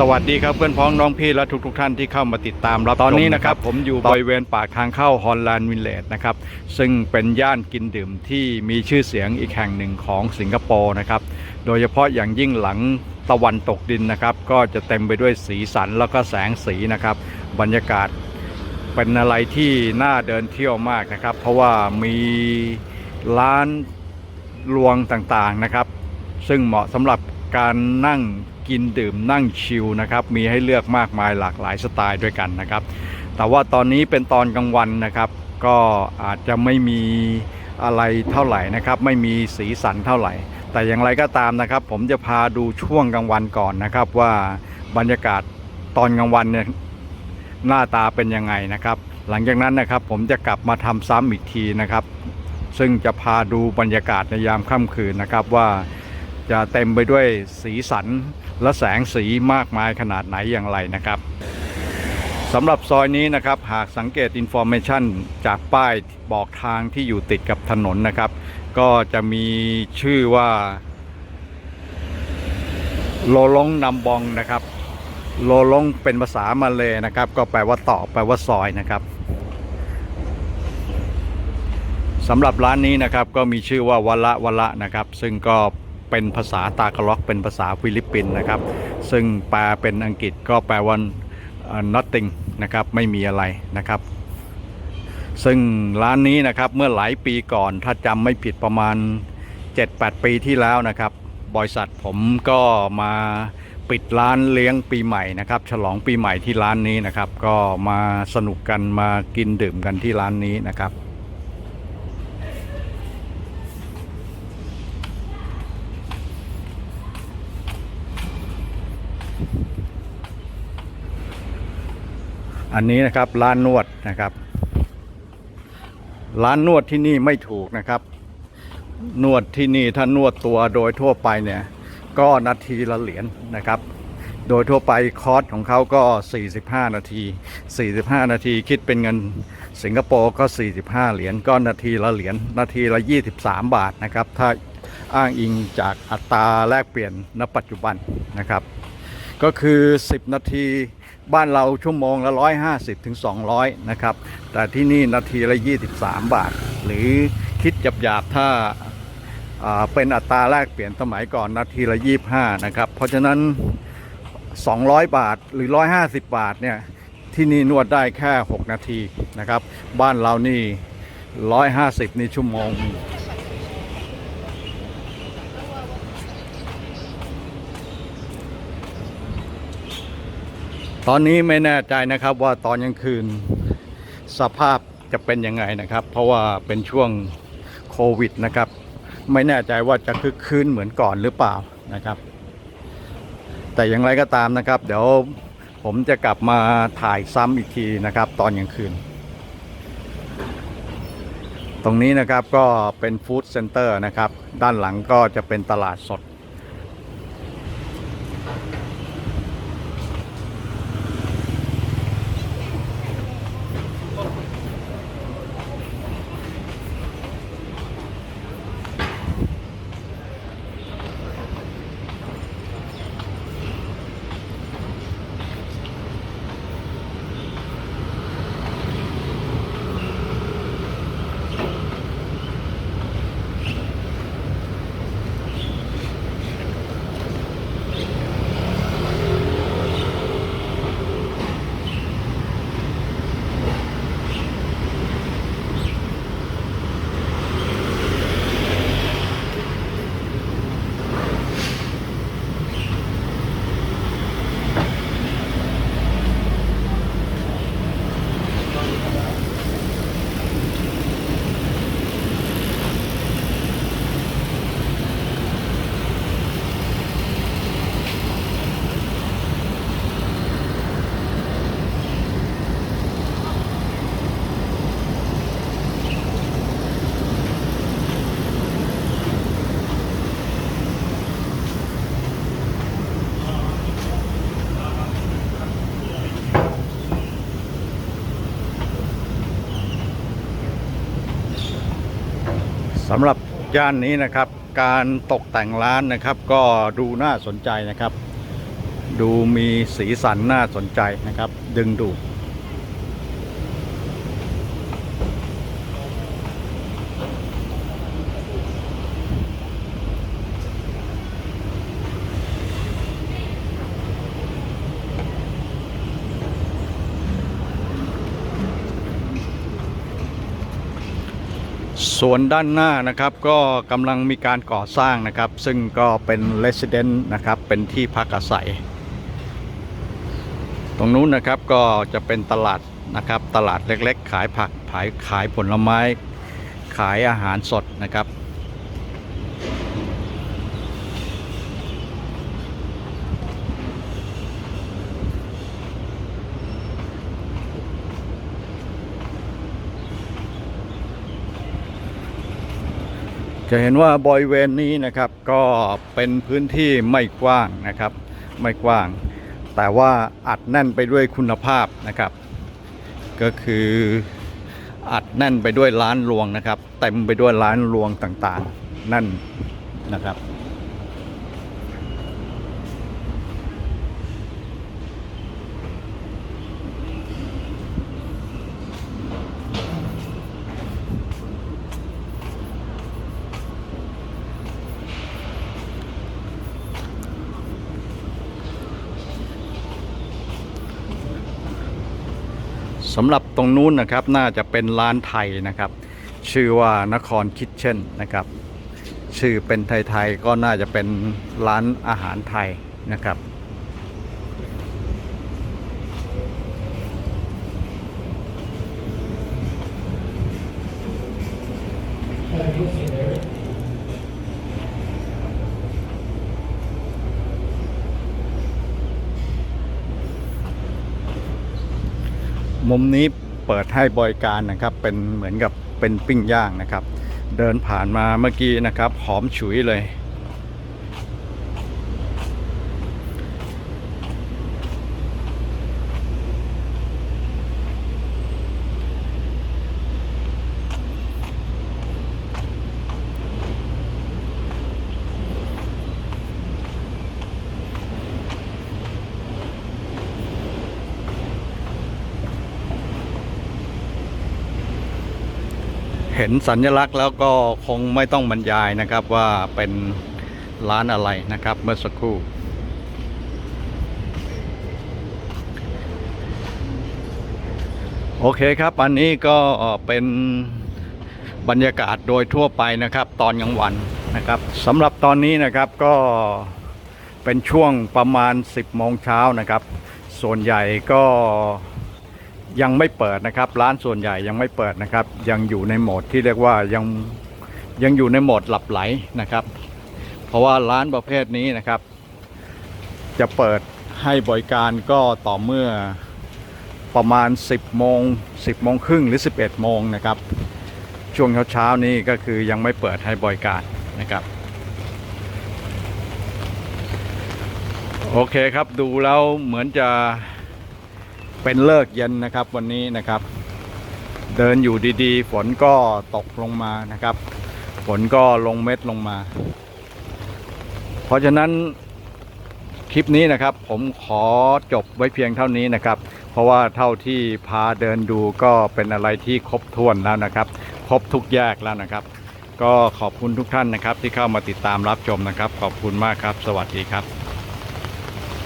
สวัสดีครับเพื่อนพ้องน้องพี่และทุกทท่านที่เข้ามาติดตามรับชมตอนนี้นะครับ ผมอยู่บริเวณปากทางเข้าฮอลแลนด์วิลเลจนะครับซึ่งเป็นย่านกินดื่มที่มีชื่อเสียงอีกแห่งหนึ่งของสิงคโปร์นะครับโดยเฉพาะอย่างยิ่งหลังตะวันตกดินนะครับ ก็จะเต็มไปด้วยสีสันแล้วก็แสงสีนะครับ บรรยากาศเป็นอะไรที่น่าเดินเที่ยวมากนะครับ เพราะว่ามีร้านรวงต่างๆนะครับ ซึ่งเหมาะสำหรับการนั่ง กินดื่มนั่งชิลนะครับ มีให้เลือกมากมายหลากหลายสไตล์ด้วยกันนะครับ แต่ว่าตอนนี้เป็นตอนกลางวันนะครับ ก็อาจจะไม่มีอะไรเท่าไหร่นะครับ ไม่มีสีสันเท่าไหร่ แต่อย่างไรก็ตามนะครับ ผมจะพาดูช่วงกลางวันก่อนนะครับว่าบรรยากาศตอนกลางวันเนี่ยหน้าตาเป็นยังไงนะครับ หลังจากนั้นนะครับผมจะกลับมาทำซ้ำอีกทีนะครับ ซึ่งจะพาดูบรรยากาศในยามค่ำคืนนะครับว่า จะเต็มไปด้วยสีสันและแสงสีมากมายขนาดไหนอย่างไรนะครับสำหรับซอยนี้นะครับหากสังเกตอินโฟเมชันจากป้ายบอกทางที่อยู่ติดกับถนนนะครับ ก็จะมีชื่อว่าโลลงนำบองนะครับ โลลงเป็นภาษามาเลยนะครับ ก็แปลว่าต่อแปลว่าซอยนะครับสำหรับร้านนี้นะครับก็มีชื่อว่าวละวละนะครับ ซึ่งก็ เป็นภาษาตากล็อก เป็นภาษาฟิลิปปินส์นะครับ ซึ่งแปลเป็นอังกฤษก็แปลว่าเอ่อ nothing นะครับไม่มีอะไรนะครับ ซึ่งร้านนี้นะครับเมื่อหลายปีก่อนถ้าจำไม่ผิดประมาณ 7-8 ปีที่แล้วนะครับ บริษัทผมก็มาปิดร้านเลี้ยงปีใหม่นะครับ ฉลองปีใหม่ที่ร้านนี้นะครับ ก็มาสนุกกันมากินดื่มกันที่ร้านนี้นะครับ อันนี้นะครับร้านนวดนะครับ ร้านนวดที่นี่ไม่ถูกนะครับ นวดที่นี่ถ้านวดตัวโดยทั่วไปเนี่ย ก็นาทีละเหรียญนะครับ โดยทั่วไปคอร์สของเขาก็ 45 นาที 45 นาทีคิดเป็นเงินสิงคโปร์ก็ 45 เหรียญก็นาทีละเหรียญนาทีละ 23 บาทนะครับ ถ้าอ้างอิงจากอัตราแลกเปลี่ยนณปัจจุบันนะครับ ก็คือ 10 นาที บ้านเราชั่วโมงละ 150ถึง200 นะครับ แต่ที่นี่นาทีละ 23 บาท หรือคิดหยาบๆถ้าาเป็นอัตราแลกเปลี่ยนสมัยก่อนนาทีละ 25 นะครับ เพราะฉะนั้น 200 บาทหรือ 150 บาทเนี่ยที่นี่นวดได้แค่ 6 นาทีนะครับ บ้านเรานี่ 150 นี่ชั่วโมง ตอนนี้ไม่แน่ใจนะครับว่าตอนกลางคืนสภาพจะเป็นยังไงนะครับ เพราะว่าเป็นช่วงโควิดนะครับ ไม่แน่ใจว่าจะคึกคืนเหมือนก่อนหรือเปล่านะครับ แต่อย่างไรก็ตามนะครับ เดี๋ยวผมจะกลับมาถ่ายซ้ำอีกทีนะครับ ตอนกลางคืน ตรงนี้นะครับก็เป็นฟู้ดเซ็นเตอร์นะครับ ด้านหลังก็จะเป็นตลาดสด สำหรับย่านนี้นะครับ การตกแต่งร้านนะครับ ก็ดูน่าสนใจนะครับ ดูมีสีสันน่าสนใจนะครับ ดึงดูด ส่วนด้านหน้านะครับก็กำลังมีการก่อสร้างนะครับ ซึ่งก็เป็นเลสเดนต์นะครับเป็นที่พักอาศัย ตรงนู้นนะครับก็จะเป็นตลาดนะครับตลาดเล็กๆ ขายผักขายขายผลไม้ ขายอาหารสดนะครับ จะเห็นว่าบริเวณนี้นะครับก็เป็นพื้นที่ไม่กว้างนะครับ ไม่กว้าง แต่ว่าอัดแน่นไปด้วยคุณภาพนะครับ ก็คืออัดแน่นไปด้วยร้านรวงนะครับเต็มไปด้วยร้านรวงต่างๆ นั่นนะครับ สำหรับตรงนู้นนะครับน่าจะเป็นร้านไทยนะครับ ชื่อว่านครคิทเช่นนะครับ ชื่อเป็นไทยๆก็น่าจะเป็นร้านอาหารไทยนะครับ มุมนี้เปิดให้บริการนะครับ เป็นเหมือนกับเป็นปิ้งย่างนะครับ เดินผ่านมาเมื่อกี้นะครับ หอมฉุยเลย เห็นสัญลักษณ์แล้วก็คงไม่ต้องบรรยายนะครับว่าเป็นร้านอะไรนะครับเมื่อสักครู่ โอเคครับ อันนี้ก็เป็นบรรยากาศโดยทั่วไปนะครับ ตอนกลางวันนะครับสำหรับตอนนี้นะครับก็เป็นช่วงประมาณ 10โมงเช้านะครับ ส่วนใหญ่ก็ ยังไม่เปิดนะครับ ร้านส่วนใหญ่ยังไม่เปิดนะครับ ยังอยู่ในโหมดที่เรียกว่ายังยังอยู่ในโหมดหลับไหลนะครับ เพราะว่าร้านประเภทนี้นะครับ จะเปิดให้บริการก็ต่อเมื่อประมาณ 10โมง10โมงครึ่งหรือ 11โมงนะครับ ช่วงเช้าๆนี้ก็คือยังไม่เปิดให้บริการนะครับ โอเคครับดูแล้วเหมือนจะ เป็นเลิกเย็นนะครับวันนี้นะครับ เดินอยู่ดีๆ ฝนก็ตกลงมานะครับ ฝนก็ลงเม็ดลงมา เพราะฉะนั้นคลิปนี้นะครับผมขอจบไว้เพียงเท่านี้นะครับ เพราะว่าเท่าที่พาเดินดูก็เป็นอะไรที่ครบถ้วนแล้วนะครับ ครบทุกแยกแล้วนะครับ ก็ขอบคุณทุกท่านนะครับที่เข้ามาติดตามรับชมนะครับ ขอบคุณมากครับ สวัสดีครับ